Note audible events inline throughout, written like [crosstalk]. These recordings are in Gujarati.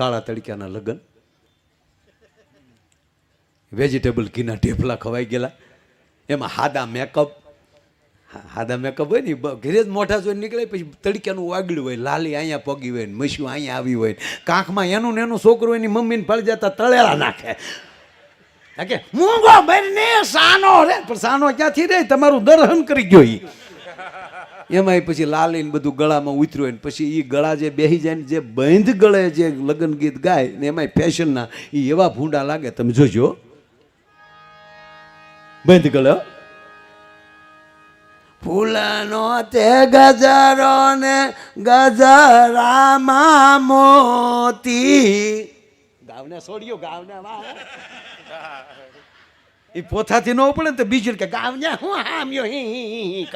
કાળા તડક્યાના લગ્ન. વેજીટેબલ ઘીના ઢેફલા ખવાઈ ગયેલા. એમાં હાદા મેકઅપ હાદા મેકઅપ હોય ને ઘરે જ મોઢા જોઈને નીકળે, પછી તડક્યાનું વાગડ્યું હોય, લાલી અહીંયા પગી હોય ને મસ્યું અહીંયા આવી હોય કાંખમાં એનું ને એનું છોકરું એની મમ્મીને ફળ જતા તળેલા નાખે. કે, મૂંગો બનને સાનો રે. પણ સાનો ક્યાંથી રે? તમારું દર્શન કરી ગયો ઈ. એમાંય પછી લાલીને બધું ગળામાં ઉતર્યું હોય ને પછી એ ગળા જે બેહી જાય ને જે બંધ ગળે જે લગ્ન ગીત ગાય ને એમાંય ફેશનના એ એવા ભૂંડા લાગે. તમે જોજો. બંધ ગળે. ફૂલનો તે ગજરો ને ગજરામાં મોતી. ગાવને છોડ્યો ગાવને એ પોથાથી ન પડે ને તો બીજું કે ગાવને હું હામ્યો હી હી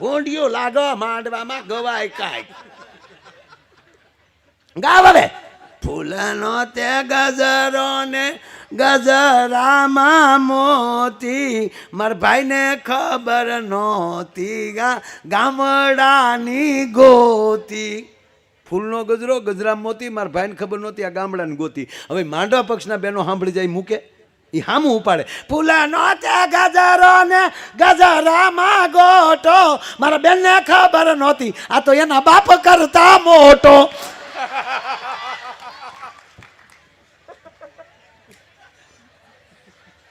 ભૂંડિયું લાગો માંડવામાં ગવાય કાંઈક. ગાવ હવે. ફૂલનો તે ગજરો ને ગજરામાં મોતી. મારા ભાઈને ખબર નહોતી ગા ગામડાની ગોતી. ફૂલનો ગજરો, ગજરામાં મોતી, મારા ભાઈને ખબર નહોતી આ ગામડાની ગોતી. હવે માંડવા પક્ષના બેનો સાંભળી જાય મૂકે. એ હામું ઉપાડે. ફૂલનો તે ગજરો ને ગજરામાં ગોટો. મારા બેનને ખબર નહોતી. આ તો એના બાપ કરતા મોટો.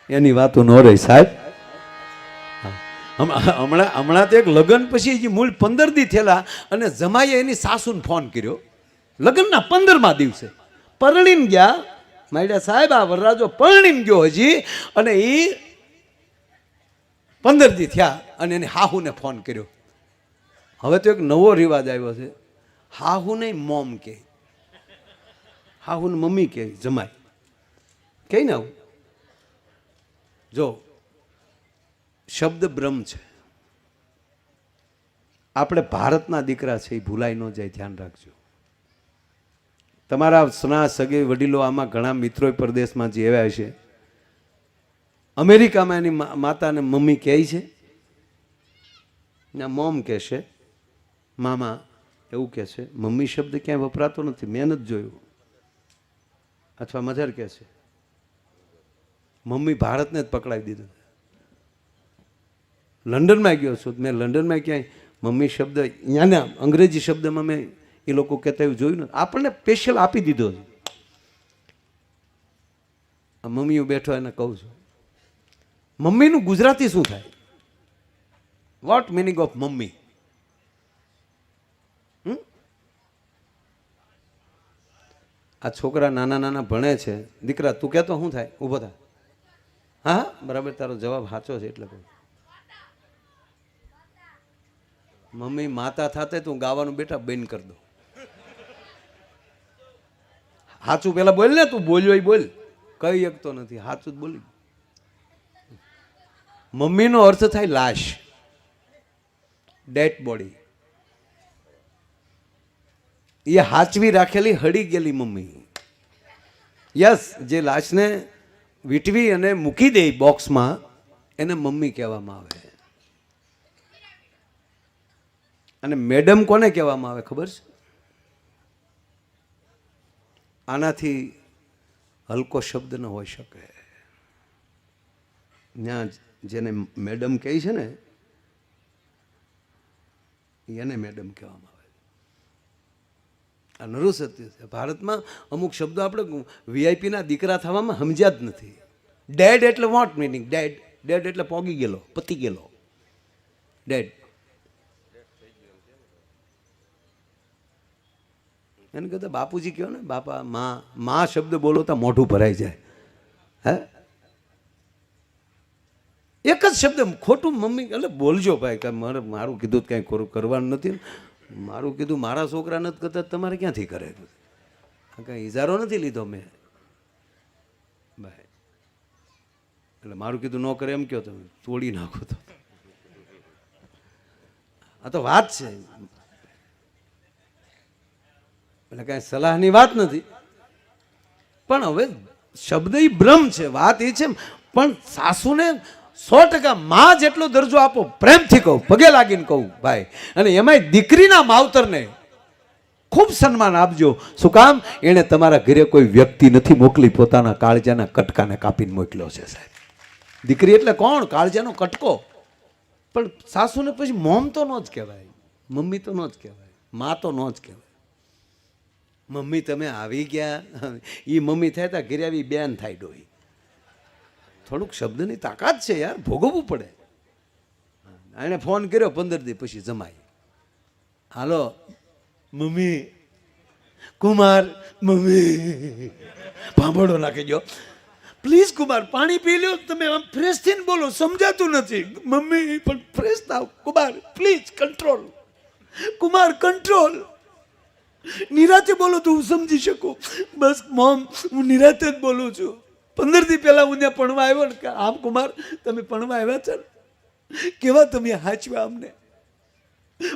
એની વાતો ન રહી, સાહેબ. હમ- હમણાં હમણાં તો એક લગ્ન પછી જે મૂળ પંદર દી થયેલા અને જમાઈએ એની સાસુને ફોન કર્યો. લગ્નના પંદરમા દિવસે પરળીને ગયા માયડા સાહેબ, આ વરરાજો પરણીમ ગયો હજી અને એ પંદર દી થયા અને એને હાહુને ફોન કર્યો. હવે તો એક નવો રિવાજ આવ્યો છે. હાહુ નહીં મોમ કે. હાહુ ને મમ્મી કે, જમાય. કે ને આવું? જો, શબ્દ બ્રહ્મ છે. આપણે ભારતના દીકરા છે, એ ભૂલાઈ ન જાય, ધ્યાન રાખજો. તમારા સ્ના સગે વડીલો આમાં ઘણા મિત્રો પરદેશમાં જીવ્યા છે. અમેરિકામાં એની માતાને મમ્મી કહે છે. ને, મોમ કહેશે મામા એવું કહે છે, મમ્મી શબ્દ ક્યાંય વપરાતો નથી, મેં નથી જોયું. અથવા મધર કહે છે, મમ્મી ભારતને જ પકડાવી દીધું. લંડનમાં ગયો છું મેં લંડનમાં ક્યાંય મમ્મી શબ્દ, અહીંયાના અંગ્રેજી શબ્દમાં મેં એ લોકો કહેતા એવું જોયું ને આપણને સ્પેશિયલ આપી દીધો છે. મમ્મી બેઠો એને કહું છું મમ્મીનું ગુજરાતી શું થાય? What meaning of mummy? આ છોકરા નાના નાના ભણે છે. દીકરા તું કહેતો શું થાય? ઊભો થાય હા, બરાબર તારો જવાબ સાચો છે એટલે કહું. મમ્મી માતા થાતે તું ગાવાનું બેટા બેન કરી દો સાચું પેલા બોલ ને તું, બોલ્યો બોલ. કઈ શકતો નથી સાચું જ બોલી. મમ્મીનો અર્થ થાય લાશ. ડેડ બોડી એ હાચવી રાખેલી હળી ગયેલી મમ્મી. યસ જે લાશને વીટવી અને મૂકી દે બોક્સમાં, એને મમ્મી કહેવામાં આવે. અને મેડમ કોને કહેવામાં આવે ખબર છે? આનાથી હલકો શબ્દ ન હોઈ શકે. ત્યાં જેને મેડમ કહે છે ને, એને મેડમ કહેવામાં આવે આ નરુ સત્ય છે. ભારતમાં અમુક શબ્દો આપણે વીઆઈપીના દીકરા થવામાં સમજ્યા જ નથી. ડેડ એટલે વોટ મિનિંગ ડેડ ડેડ એટલે પોગી ગયેલો, પતી ગયેલો. ડેડ એને કહેતા, બાપુજી કહો ને, બાપા, માં માં શબ્દ બોલો તો મોઢું ભરાઈ જાય. હે? એક જ શબ્દ, ખોટું મમ્મી, એટલે બોલજો ભાઈ મારે, મારું કીધું તો કાંઈ ખોરું કરવાનું નથી. મારું કીધું, મારા છોકરા નથી કરતા તમારે ક્યાંથી કરે? કાંઈ ઇજારો નથી લીધો મેં? ભાઈ, એટલે મારું કીધું ન કરે એમ કહો તમે, તોડી નાખો તો. આ તો વાત છે. એટલે કાંઈ સલાહની વાત નથી. પણ હવે શબ્દ એ બ્રહ્મ છે, વાત એ છે પણ સાસુને સો ટકા માં જેટલો દરજ્જો આપો, પ્રેમથી કહું, પગે લાગીને કહું, ભાઈ. અને એમાંય દીકરીના માવતરને ખૂબ સન્માન આપજો. શું કામ? એણે તમારા ઘરે કોઈ વ્યક્તિ નથી મોકલી, પોતાના કાળજાના કટકાને કાપીને મોકલ્યો છે, સાહેબ. દીકરી એટલે કોણ? કાળજાનો કટકો. પણ સાસુને પછી મોમ તો ન જ કહેવાય. મમ્મી તો ન જ કહેવાય. મા તો ન જ કહેવાય. મમ્મી, તમે આવી ગયા? [laughs] એ મમ્મી થાય તા ઘરે આવી બેન થાય ડોહી. થોડુંક શબ્દની તાકાત છે યાર, ભોગવવું પડે. એણે ફોન કર્યો પંદર દી પછી જમાઈ. હાલો, મમ્મી, કુમાર, મમ્મી, ભાંભળો નાખી ગયો પ્લીઝ કુમાર, પાણી પી લ્યો, તમે આમ ફ્રેશ થઈને બોલો, સમજાતું નથી. મમ્મી, પણ ફ્રેશ થાવ. Kumar please control Kumar control નિરાતે બોલો તો હું સમજી શકું. બસ મોમ, હું નિરાતે જ બોલું છું. પંદર દી પહેલા હું ત્યાં ભણવા આવ્યો ને આમ કુમાર, તમે ભણવા આવ્યા છે ને? કેવા તમે હાચવા અમને?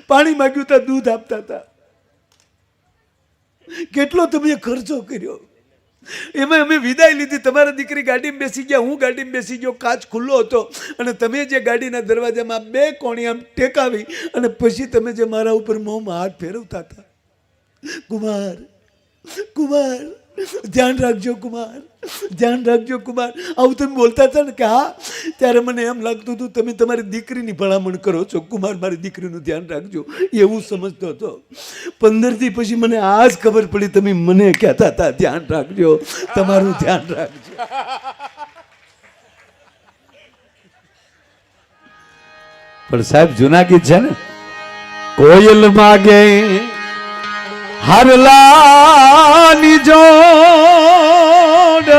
પાણી માગ્યું તા, દૂધ આપતા હતા કેટલો તમે ખર્ચો કર્યો? એમાં અમે વિદાય લીધી. તમારા દીકરી ગાડીમાં બેસી ગયા, હું ગાડીમાં બેસી ગયો, કાચ ખુલ્લો હતો. અને તમે જે ગાડીના દરવાજામાં બે કોણી આમ ટેકાવી અને પછી તમે જે મારા ઉપર મોંમાં હાથ ફેરવતા હતા. કુમાર કુમાર, ધ્યાન રાખજો કુમાર, ધ્યાન રાખજો કુમાર. આવું તમે બોલતા હતા ને કે હા, ત્યારે મને એમ લાગતું હતું, તમે તમારી દીકરીની ભલામણ કરો છો. કુમાર, મારી દીકરીનું ધ્યાન રાખજો. એવું સમજતો હતો. પંદરથી પછી મને આ જ ખબર પડી, તમે મને કહેતા હતા, ધ્યાન રાખજો, તમારું ધ્યાન રાખજો. પણ સાહેબ, જૂના ગીત છે ને? કોયલ માગે હરલાની જોડ.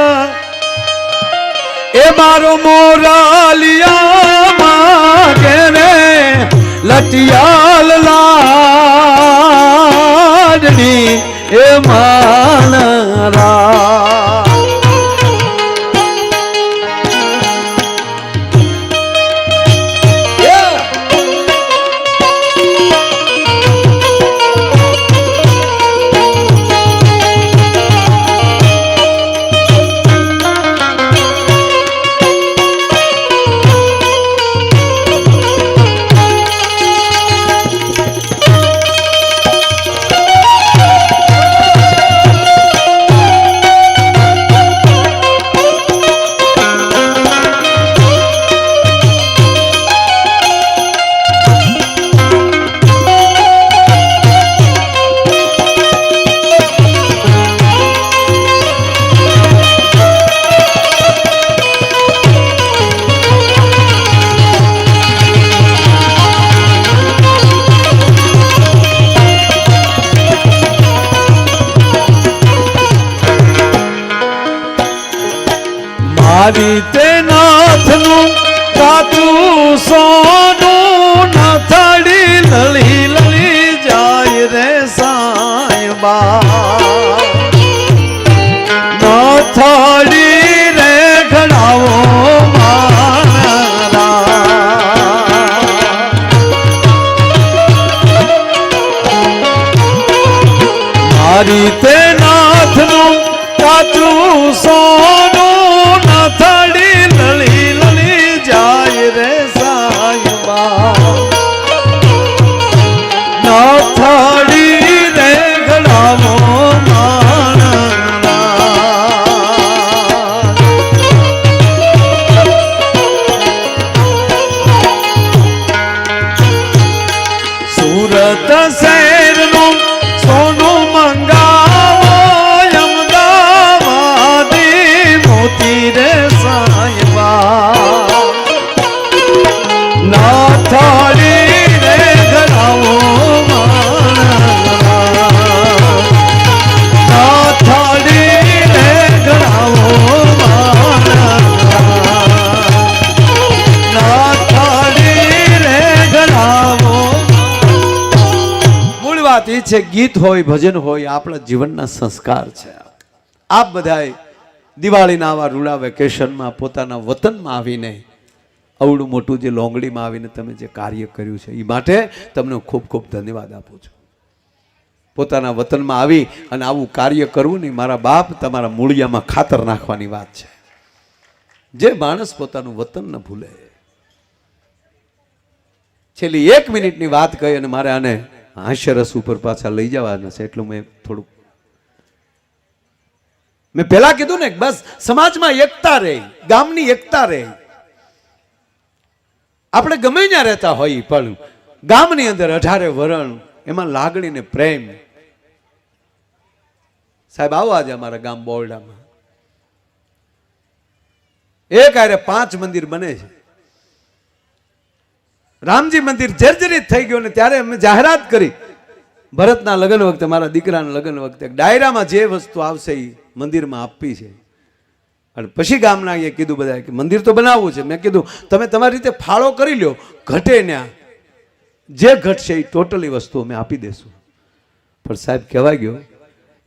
એ મારો મોરાલિયા માગે લટિયાલ લાડની. એ માનરા. મારી તે નાથનું કાતું સોનું નાથડી લળી લળી જાય રે સાંબા નાથડી રે ઘડાવો મારી તે છે ગીત હોય, ભજન હોય, આપણા જીવનના સંસ્કાર છે. આપ બધા દિવાળીના આવા રૂડા વેકેશનમાં પોતાના વતનમાં આવીને અવડું મોટું જે લોંગડીમાં આવીને તમે જે કાર્ય કર્યું છે એ માટે તમને ખૂબ ખૂબ ધન્યવાદ આપું છું. પોતાના વતનમાં આવી અને આવું કાર્ય કરવું નહીં મારા બાપ તમારા મૂળિયામાં ખાતર નાખવાની વાત છે. જે માણસ પોતાનું વતન ન ભૂલે. છેલ્લી એક મિનિટની વાત કહી અને મારે આને હાસ્યરસ ઉપર પાછા લઈ જવાના છે, એટલું મેં થોડુંક મેં પહેલા કીધું ને બસ સમાજમાં એકતા રહે, ગામની એકતા રહે. આપણે ગમે ત્યાં રહેતા હોઈએ પણ ગામની અંદર અઢારે વરણ, એમાં લાગણી ને પ્રેમ. સાહેબ, આવો આજે અમારા ગામ બોરડામાં. એક આરે પાંચ મંદિર બને છે. રામજી મંદિર જર્જરિત થઈ ગયું ને ત્યારે અમે જાહેરાત કરી. ભરતના લગ્ન વખતે, મારા દીકરાના લગ્ન વખતે ડાયરામાં જે વસ્તુ આવશે એ મંદિરમાં આપવી છે. અને પછી ગામના એ કીધું બધા કે મંદિર તો બનાવવું છે. મેં કીધું, તમે તમારી રીતે ફાળો કરી લ્યો, ઘટે ત્યાં જે ઘટશે એ ટોટલી વસ્તુ અમે આપી દેશું. પણ સાહેબ કહેવાય ગયો,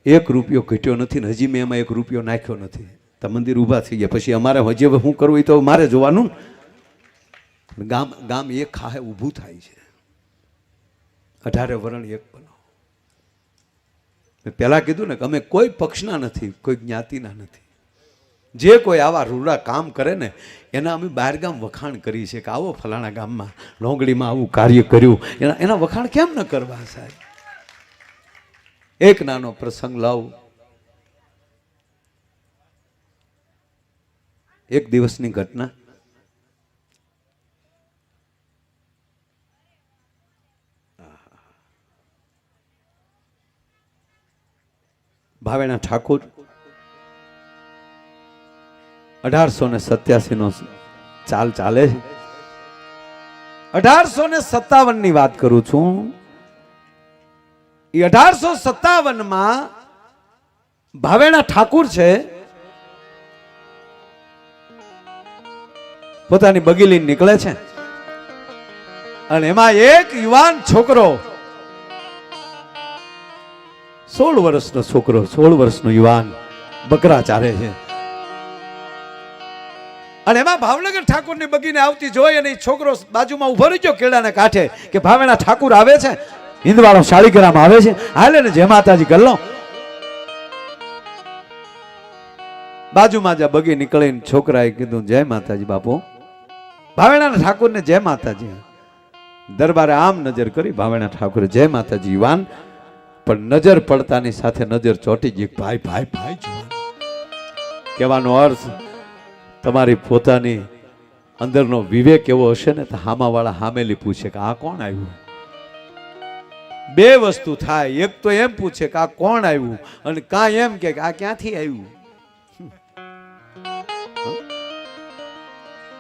એક રૂપિયો ઘટ્યો નથી ને હજી મેં એમાં એક રૂપિયો નાખ્યો નથી. તો મંદિર ઊભા થઈ ગયા. પછી અમારે હજી શું કરવું એ તો મારે જોવાનું ને. ગામ ગામ એક ખાહે ઊભું થાય છે. અઢારે વરણ એક બનો મેં પહેલાં કીધું ને કે અમે કોઈ પક્ષના નથી, કોઈ જ્ઞાતિના નથી. જે કોઈ આવા રૂડા કામ કરે ને, એના અમે બહારગામ વખાણ કરી છે કે આવો ફલાણા ગામમાં લોંગડીમાં આવું કાર્ય કર્યું. એના એના વખાણ કેમ ન કરવા સાહેબ? એક નાનો પ્રસંગ લાવું. એક દિવસની ઘટના. ભાવેણા ઠાકુર, અઢારસો ને સત્યાસી નો ચાલ ચાલે છે. અઢારસો ને સત્તાવનની વાત કરું છું. એ અઢારસો સત્તાવનમાં ભાવેણા ઠાકુર છે. પોતાની બગીલી નીકળે છે. અને એમાં એક યુવાન છોકરો સોળ વર્ષનો છોકરો, સોળ વર્ષનો યુવાન બકરા ચારે છે. અને એમાં ભાવનગર ઠાકોરની બગીને આવતી જોઈ અને છોકરો બાજુમાં ઊભો રહી ગયો કેળાને કાંઠે કે ભાવેના ઠાકુર આવે છે, હિંદવાળો શાળીગ્રામ આવે છે. હાલે ને જય માતાજી, ગલ્લો. બાજુમાં જ બગી નીકળીને છોકરાએ કીધું, જય માતાજી બાપુ. ભાવેણા ઠાકુરને, જય માતાજી. દરબારે આમ નજર કરી ભાવેણા ઠાકુર, જય માતાજી યુવાન. પણ નજર પડતાની સાથે નજર ચોટી ગઈ. ભાઈ ભાઈ ભાઈ કહેવાનો અર્થ, તમારી પોતાની અંદરનો વિવેક એવો હશે ને, તો હામાવાળા હામેલી પૂછે કે, આ કોણ આવ્યું? બે વસ્તુ થાય. એક તો એમ પૂછે કે, આ કોણ આવ્યું? અને કાં એમ કે, આ ક્યાંથી આવ્યું?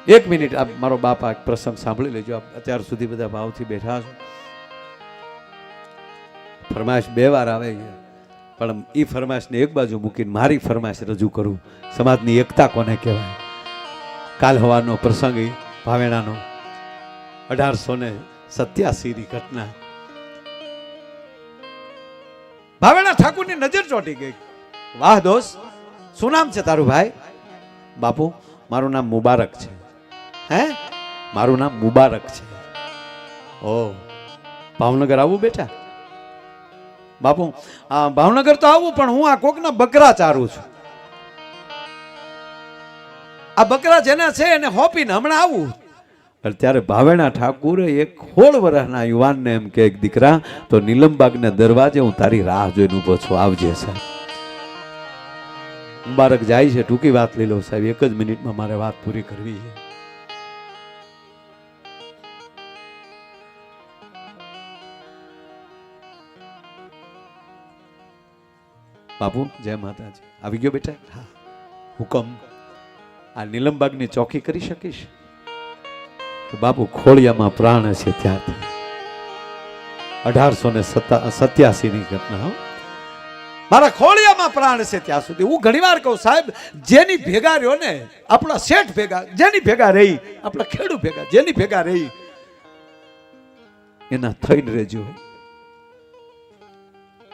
એક મિનિટ, આ મારો બાપા પ્રસંગ સાંભળી લેજો. આપ અત્યાર સુધી બધા ભાવથી બેઠા છો. ફરમાઈશ બે વાર આવે પણ એ ફરમાશને એક બાજુ મૂકીને મારી ફરમાશ રજૂ કરું. સમાજની એકતા કોને કહેવાય? કાલ હવાનો પ્રસંગ એ ભાવેણાનો. અઢારસો ને સત્યાસીની ઘટના. ભાવેણા ઠાકુરની નજર ચોટી ગઈ. વાહ દોસ્ત, શું નામ છે તારું ભાઈ? બાપુ, મારું નામ મુબારક છે. હે? મારું નામ મુબારક છે. ઓ ભાવનગર આવું બેટા? બાપુ, આ ભાવનગર તો આવું, પણ હું આ કોકના બકરા ચારું છું. આ બકરા જેના છે એને હોપીને હમણાં આવું. ત્યારે ભાવેણા ઠાકુરે એક હોળ વરસના યુવાનને એમ કે એક દીકરા, તો નીલમબાગને દરવાજે હું તારી રાહ જોઈને ઊભો છું, આવજે સાહેબ. મુબારક જાય છે, ટૂંકી વાત લઈ લો સાહેબ, એક જ મિનિટમાં મારે વાત પૂરી કરવી છે. બાપુ જય માતાજી. આવી ગયો બેટા? હા. હુકમ. આ નીલમબાગની ચોકી કરી શકીશ? બાપુ ખોળિયામાં પ્રાણ છે ત્યાંથી. અઢારસો ને સત્યાસી ની ઘટના મારા ખોળિયામાં પ્રાણ છે ત્યાં સુધી. હું ઘણીવાર કહું સાહેબ જેની ભેગા રહ્યો ને આપણા શેઠ ભેગા જેની ભેગા રહી આપણા ખેડૂ ભેગા જેની ભેગા રહી એના થઈને રહેજો.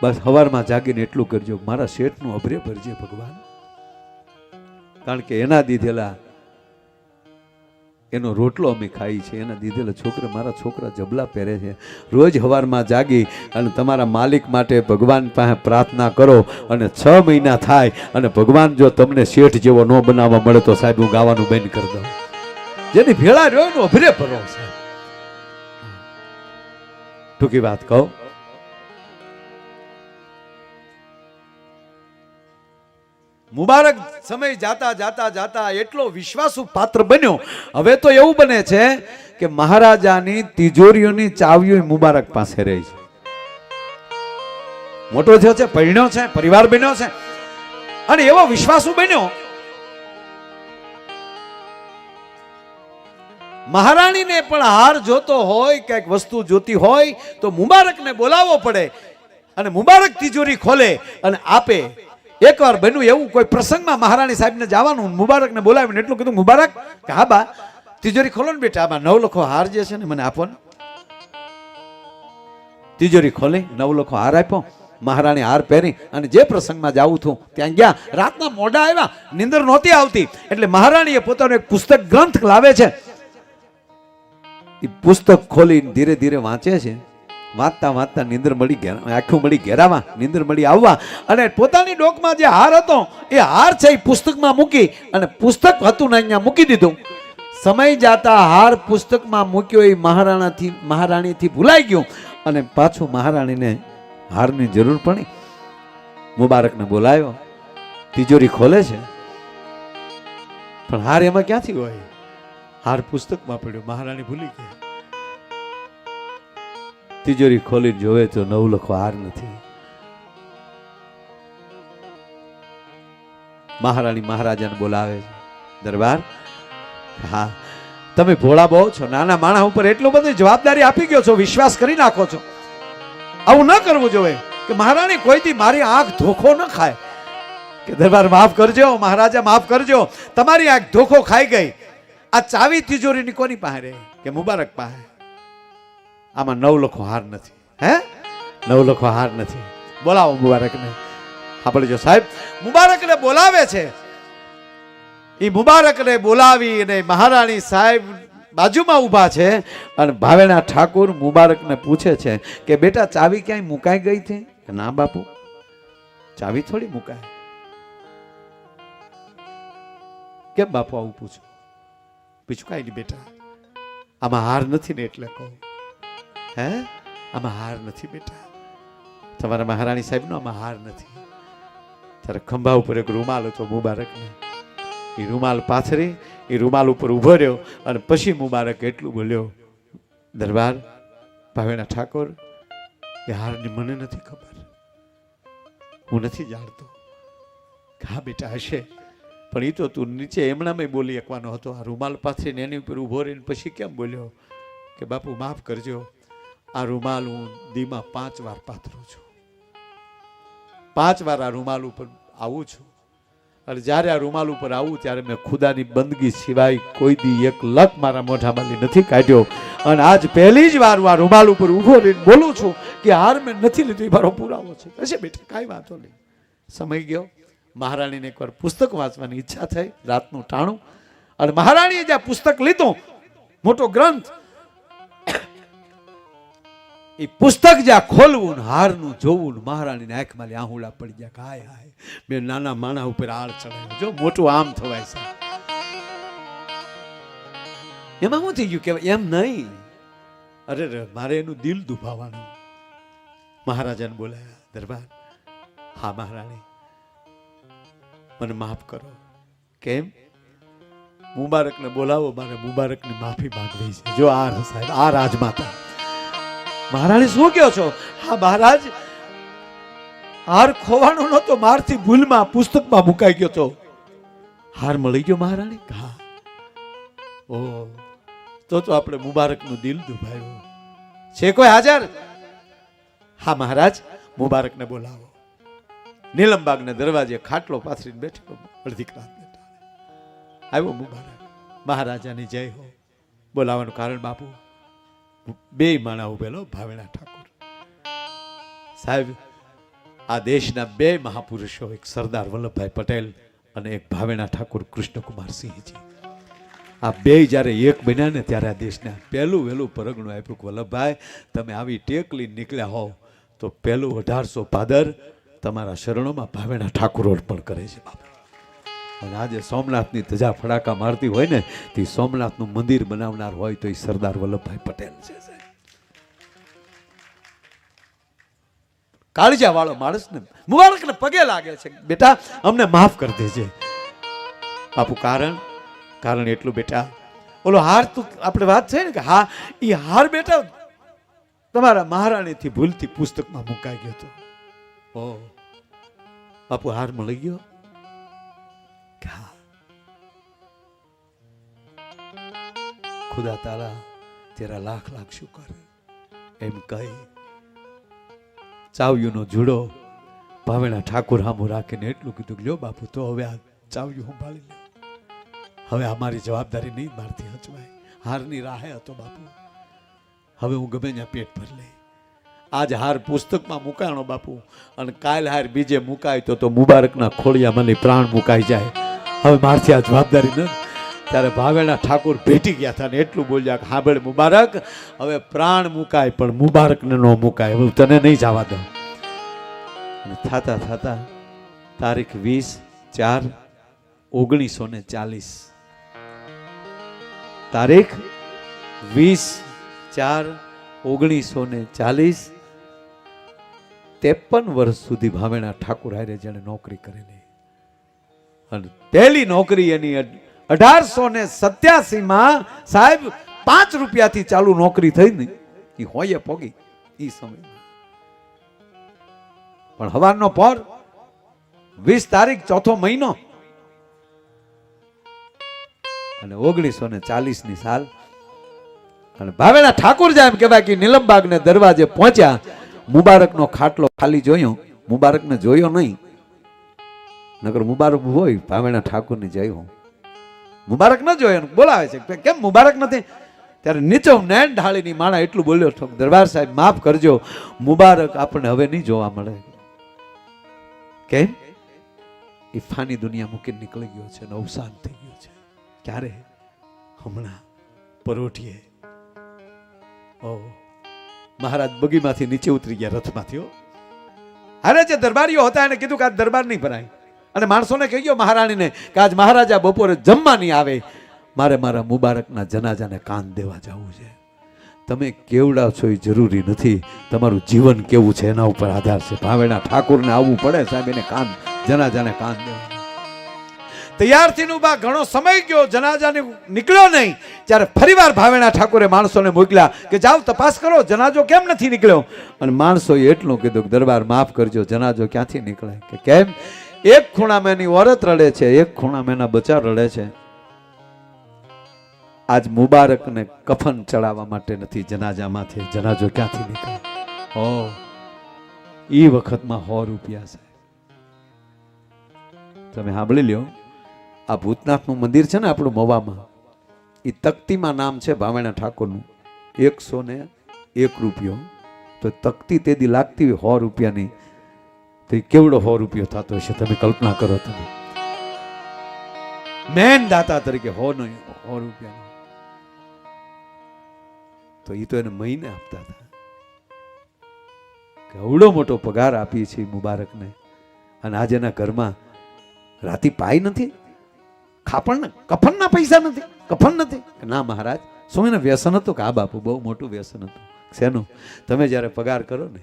બસ હવારમાં જાગીને એટલું કરજો. મારા શેઠનું અભરે ભરજે ભગવાન. કારણ કે એના દીધેલા એનો રોટલો અમે ખાઈ છે. એના દીધેલા છોકરા મારા છોકરા જબલા પહેરે છે. રોજ હવારમાં જાગી અને તમારા માલિક માટે ભગવાન પાસે પ્રાર્થના કરો અને છ મહિના થાય અને ભગવાન જો તમને શેઠ જેવો ન બનાવવા મળે તો સાહેબ હું ગાવાનું બંધ કરી દઉં. જેની ભેળા રહ્યો એનો અભરે ભરો સાહેબ. ટૂંકી વાત કહો. મુબારક સમય જાતા જાતા જાતા એટલો વિશ્વાસુ પાત્ર બન્યો. હવે તો એવું બને છે કે મહારાજાની તિજોરીઓની ચાવીઓ મુબારક પાસે રહી છે. મોટો થયો છે, પરિણ્યો છે, પરિવાર બન્યો છે. અને એવો વિશ્વાસુ બન્યો મહારાણીને પણ હાર જોતો હોય કંઈક વસ્તુ જોતી હોય, તો મુબારકને બોલાવવો પડે. અને મુબારક તિજોરી ખોલે અને આપે એકવાર બન્યું એવું, કોઈ પ્રસંગમાં મહારાણી સાહેબને જવાનું, મુબારકને બોલાવીને એટલું કીધું, મુબારક, કે હા બા, તિજોરી ખોલો ને બેટા, આમાં નવ લખો હાર જે છે ને મને આપો ને. તિજોરી ખોલી, નવ લખો હાર આપ્યો, મહારાણી હાર પહેરી, અને જે પ્રસંગમાં જાવું છું, ત્યાં ગયા. રાતના મોડા આવ્યા, નિંદર નહોતી આવતી, એટલે મહારાણીએ પોતાનો એક પુસ્તક ગ્રંથ લાવે છે. એ પુસ્તક ખોલી ધીરે ધીરે વાંચે છે. વાંચતા વાંચતા નિંદર મળી ઘેર આખું મળી ઘેરાવા, નિંદર મળી આવવા. અને પોતાની ડોકમાં જે હાર હતો, એ હાર છે એ પુસ્તકમાં મૂકી અને પુસ્તક હતું ને અહીંયા મૂકી દીધું. સમય જાતા હાર પુસ્તકમાં મૂક્યો એ મહારાણાથી મહારાણીથી ભૂલાઈ ગયું. અને પાછું મહારાણીને હારની જરૂર પડી. મુબારકને બોલાયો. તિજોરી ખોલે છે. પણ હાર એમાં ક્યાંથી હોય? હાર પુસ્તકમાં પડ્યો. મહારાણી ભૂલી ગયા. તિજોરી ખોલીને જોવે તો નવ લખો હાર નથી. મહારાણી મહારાજાને બોલાવે છે, દરબાર, હા, તમે ભોળા બહુ છો, નાના માણા ઉપર એટલું બધી જવાબદારી આપી ગયો છો, વિશ્વાસ કરી નાખો છો. આવું ન કરવું જોઈએ કે મહારાણી કોઈથી મારી આંખ ધોખો ન ખાય. કે દરબાર, માફ કરજો, મહારાજા, માફ કરજો. તમારી આંખ ધોખો ખાઈ ગઈ. આ ચાવી તિજોરીની કોની પાસે કે મુબારક પાસે? આમાં નવ લખો હાર નથી. હે? નવ લખો હાર નથી. બોલાવો મુબારકને. આપણે જો સાહેબ. મુબારકને બોલાવે છે. એ મુબારકને બોલાવી અને મહારાણી સાહેબ બાજુમાં ઊભા છે અને ભાવેણા ઠાકુર મુબારકને પૂછે છે કે, બેટા, ચાવી ક્યાંય મુકાઈ ગઈ છે? કે, ના, બાપુ. ચાવી થોડી મુકાય. કેમ બાપુ આવું પૂછું? પીછું કાંઈ નહીં, બેટા. આમાં હાર નથી ને એટલે કહું. હે? આમાં હાર નથી બેટા. તમારા મહારાણી સાહેબનો આમાં હાર નથી. ત્યારે ખંભા ઉપર એક રૂમાલ હતો મુબારકને. એ રૂમાલ પાથરી એ રૂમાલ ઉપર ઊભો રહ્યો અને પછી મુબારક એટલું બોલ્યો, દરબાર, ભાવેના ઠાકોર, એ હારની મને નથી ખબર. હું નથી જાણતો હા બેટા હશે. પણ એ તો તું નીચે એમણામાં બોલી શકવાનો હતો, આ રૂમાલ પાથરીને એની ઉપર ઊભો રહીને પછી કેમ બોલ્યો? કે બાપુ માફ કરજો. આ રૂમાલ હું દીમાં પાંચ વાર પાથરું છું. પાંચ વાર આ રૂમાલ ઉપર આવું છું. અને જ્યારે આ રૂમાલ ઉપર આવું ત્યારે મેં ખુદાની બંદગી સિવાય કોઈ દી એક લક મારા મોઢામાંથી નથી કાઢ્યો. અને આજ પહેલી જ વાર હું આ રૂમાલ ઉપર ઊભો રહીને બોલું છું કે હાર મેં નથી લીધું મારો પુરાવો છે. હશે બેટા, કાંઈ વાંધો નહીં. સમય ગયો. મહારાણીને એકવાર પુસ્તક વાંચવાની ઈચ્છા થઈ, રાતનું ટાણું. અને મહારાણીએ જ્યાં પુસ્તક લીધું, મોટો ગ્રંથ એ પુસ્તક જ્યાં ખોલવું ને હારનું જોવું ને મહારાણીને આંખમાં આહુડા પડી ગયા હાય હાય, મેં નાના માણા ઉપર આળ ચડાવ્યો જો મોટું આમ થવાય છે. એમાં શું થઈ ગયું કે એમ નહીં. અરે રે મારે એનું દિલ દુભાવવાનું. મહારાજાને બોલાયા, દરબાર, હા મહારાણી, મને માફ કરો. કેમ? મુબારકને બોલાવો, મારે મુબારકની માફી માંગવી છે. જો આ સાહેબ, આ રાજમાતા. મહારાણી શું કહો છો? હા, મહારાજ, હાર ખોવાનો નહોતો, મારથી ભૂલમાં, પુસ્તકમાં મુકાઈ ગયો તો. હાર મળી ગયો મહારાણી? હા. ઓ, તો તો આપણે મુબારકનું દિલ દુભાયું. છે કોઈ હાજર? હા, મહારાજ, મુબારકને બોલાવો. નીલમબાગના દરવાજે ખાટલો પાથરીને બેઠો અડધી બેઠા. આવ્યો મુબારક. મહારાજાની જય હો. બોલાવાનું કારણ બાપુ. બે માણા ઉભેલો ભાવેણા ઠાકોર. સાહેબ, આ દેશના બે મહાપુરુષો, એક સરદાર વલ્લભભાઈ પટેલ અને એક ભાવેણા ઠાકોર કૃષ્ણકુમાર સિંહજી. આ બે જ્યારે એક બન્યા ને ત્યારે આ દેશના પહેલું વહેલું પરગણું આપ્યું કે, વલ્લભભાઈ, તમે આવી ટેક લઈને નીકળ્યા હોવ, તો પહેલું અઢારસો પાદર તમારા શરણોમાં ભાવેણા ઠાકોર અર્પણ કરે છે બાપુ. અને આજે સોમનાથની ધજા ફડાકા મારતી હોય ને, તે સોમનાથનું મંદિર બનાવનાર હોય તો એ સરદાર વલ્લભભાઈ પટેલ છે. કાળજા વાળો માણસ ને મુબારકને પગે લાગે છે. બેટા, અમને માફ કરી દેજે. આપું કારણ કારણ એટલું બેટા. ઓલો હાર તું, આપણે વાત છે ને કે હા એ હાર બેટા તમારા મહારાણીથી ભૂલથી પુસ્તકમાં મુકાઈ ગયો હતો. ઓ. બાપુ હાર મળી ગયો? ખુદા તારા તેરા લાખ લાખ શુકર એમ કહી ચાવ્યુંનો જુડો ભાવેણા ઠાકુર હામું રાખીને એટલું કીધું લ્યો બાપુ તો હવે આ ચાવ્યું સંભાળી લે. હવે અમારી જવાબદારી નહીં મારથી હચવાય. હારની રાહે હતો બાપુ. હવે હું ગમે ત્યાં પેટ ભરી લઈ આજ હાર પુસ્તકમાં મુકાણો બાપુ. અને કાલ હાર બીજે મુકાય તો તો મુબારકના ખોળિયા મને પ્રાણ મુકાઈ જાય. હવે મારથી આ જવાબદારી ન ત્યારે ભાવેણા ઠાકોર ભેટી ગયા હતા ને એટલું બોલ્યા કે હાંભળ મુબારક. હવે પ્રાણ મુકાય, પણ મુબારકને ન મુકાય. હવે તને નહીં જવા દઉં. થતા થાતા તારીખ વીસ ચાર ઓગણીસો ને ચાલીસ. તારીખ વીસ ચાર ઓગણીસો ને ચાલીસ, ત્રેપન વર્ષ સુધી ભાવેણા ઠાકુર હારે જેણે નોકરી કરેલી. અને પહેલી નોકરી એની અઢારસો ને સત્યાસી માં સાહેબ પાંચ રૂપિયાથી ચાલુ નોકરી થઈ ને એ હોય પોગી એ સમય. પણ હવારનો પર વીસ તારીખ ચોથો મહિનો અને ઓગણીસો ને ચાલીસની સાલ. અને ભાવેડા ઠાકોર જાય એમ કહેવાય કે નીલમબાગ ને દરવાજે પહોંચ્યા, મુબારકનો ખાટલો ખાલી જોયો, મુબારકને જોયો નહીં. નગર મુબારક હોય, ભાવેણા ઠાકુરની જય હું. મુબારક ન જોયો બોલાવે છે. કેમ મુબારક નથી? ત્યારે નીચો નેન ઢાળીની માણા એટલું બોલ્યો છો દરબાર સાહેબ, માફ કરજો, મુબારક આપણને હવે નહીં જોવા મળે. કેમ? એ ફાની દુનિયા મૂકીને નીકળી ગયો છે અને અવસાન થઈ ગયું છે. ક્યારે? હમણાં પરોઠીએ ઓ, મહારાજ બગીમાંથી નીચે ઉતરી ગયા રથમાંથી અરે જે દરબારીઓ હતા એને કીધું કે આ દરબાર નહીં ભરાય. અને માણસોને કહી ગયો મહારાણીને કે આજ મહારાજા બપોરે જમવા નહીં આવે. મારે મારા મુબારકના જનાજાને કાન દેવા જવું છે. તમે કેવડા છો એ જરૂરી નથી. તમારું જીવન કેવું છે એના ઉપર આધાર છે. ભાવેણા ઠાકોરને આવવું પડે સાહેબ, એને કાન, જનાજાને કાન દેવા. તૈયારથી નું બા ઘણો સમય ગયો, જનાજાને નીકળ્યો નહીં. ત્યારે ફરીવાર ભાવેણા ઠાકોરે માણસોને મોકલ્યા કે જાઓ તપાસ કરો, જનાજો કેમ નથી નીકળ્યો? અને માણસોએ એટલું કીધું કે દરબાર માફ કરજો, જનાજો ક્યાંથી નીકળે? કે કેમ? એક ખૂણામાં એની ઓરત રડે છે, એક ખૂણામાં એના બચા રડે છે. આજ મુબારકને કફન ચડાવવા માટે નથી, જનાજામાંથી, જનાજો ક્યાંથી નીકળે? ઓ એ વખતમાં સો રૂપિયા છે. તમે સાંભળી લ્યો, આ ભૂતનાથનું મંદિર છે ને આપણું મવામાં એ તકતીમાં નામ છે ભાવેણા ઠાકોરનું, એકસો ને એક રૂપિયો. તો તકતી તેદી લાગતી હોય સો રૂપિયાની તો કેવડો સો રૂપિયો થતો હશે તમે કલ્પના કરો તમે? મેન દાતા તરીકે હો નો સો રૂપિયા તો એ તો એને મહિને આપતા હતા. કેવડો મોટો પગાર આપીએ છીએ મુબારકને. અને આજે એના ઘરમાં રાતી પાઈ નથી ખાપણ કફનના પૈસા નથી, કફન નથી. ના મહારાજ, શું એને વ્યસન હતું? કે આ બાપુ બહુ મોટું વ્યસન હતું. શેનું? તમે જ્યારે પગાર કરો ને,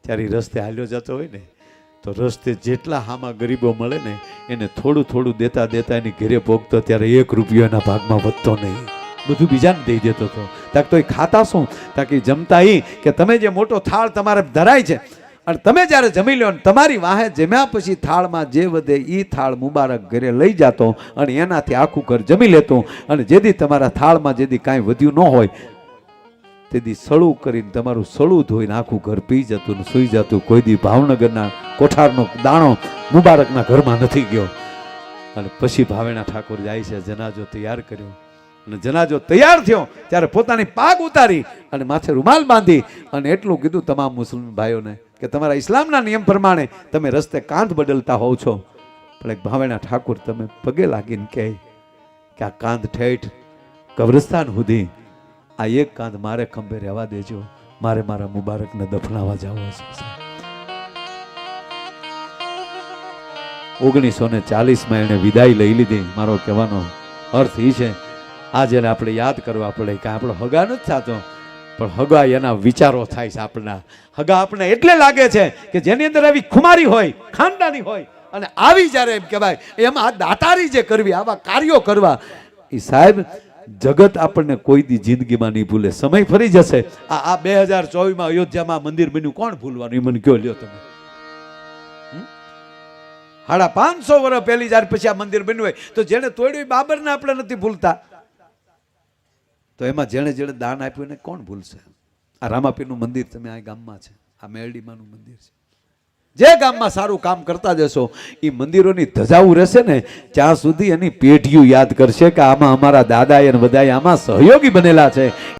ત્યારે રસ્તે હાલ્યો જતો હોય ને તો રસ્તે જેટલા હામાં ગરીબો મળે ને, એને થોડું થોડું દેતા દેતા એની ઘેરે ભોગતો ત્યારે એક રૂપિયો એના ભાગમાં વધતો નહીં. બધું બીજાને દઈ દેતો હતો. તાક તો એ ખાતા શું? તાકે જમતા એ કે તમે જે મોટો થાળ તમારે ધરાય છે, અને તમે જ્યારે જમી લો તમારી વાહે જમ્યા પછી થાળમાં જે વધે એ થાળ મુબારક ઘરે લઈ જતો અને એનાથી આખું ઘર જમી લેતો અને જેથી તમારા થાળમાં જેથી કાંઈ વધ્યું ન હોય તેથી સળું કરીને તમારું સળું ધોઈને આખું ઘર પી જતું ને સૂઈ જતું. કોઈ દી ભાવનગરના કોઠારનો દાણો મુબારકના ઘરમાં નથી ગયો. અને પછી ભાવેણા ઠાકોર જાય છે, જનાજો તૈયાર કર્યો. અને જનાજો તૈયાર થયો, ત્યારે પોતાની પાગ ઉતારી અને માથે રૂમાલ બાંધી અને એટલું કીધું તમામ મુસ્લિમ ભાઈઓને કે તમારા ઇસ્લામના નિયમ પ્રમાણે તમે રસ્તે કાંધ બદલતા હોવ છો. પણ એક ભાવેણા ઠાકોર તમે પગે લાગીને કહે કે આ કાંધ ઠેઠ કબ્રસ્તાન સુધી આ એક કાંધ મારે ખંભે રહેવા દેજો. મારે મારા મુબારકને દફનાવા જવો છે ઓગણીસો ને ચાલીસમાં એણે વિદાય લઈ લીધી. મારો કહેવાનો અર્થ એ છે, આ જેને આપણે યાદ કરવા પડે કે આપણો હગા નથી થતો, પણ હગા એના વિચારો થાય છે આપણા. હગા આપણને એટલે લાગે છે કે જેની અંદર આવી ખુમારી હોય, ખાનદાની હોય, અને આવી જ્યારે એમ કહેવાય, એમાં આ દાતારી જે કરવી, આવા કાર્યો કરવા એ સાહેબ જગત આપણને કોઈ દી જિંદગીમાં નહીં ભૂલે. સમય ફરી જશે. આ આ બે હજાર ચોવીસમાં અયોધ્યામાં મંદિર બન્યું. કોણ ભૂલવાનું? એ મને કયો લ્યો તમે. હાડા પાંચસો વર્ષ પહેલી જયારે પછી આ મંદિર બન્યું હોય, તો જેને તોડ્યું બાબરને આપણે નથી ભૂલતા. તો એમાં જેણે જેણે દાન આપ્યું એને કોણ ભૂલશે? આ રામાપીરનું મંદિર તમે આ ગામમાં છે. આ મેરડીમાનું મંદિર છે. જે ગામમાં સારું કામ કરતા જશો એ મંદિરોની ધજાવું રહેશે ને, ત્યાં સુધી એની પેઢીઓ યાદ કરશે કે આમાં અમારા દાદા અને બધા આમાં સહયોગી બનેલા છે.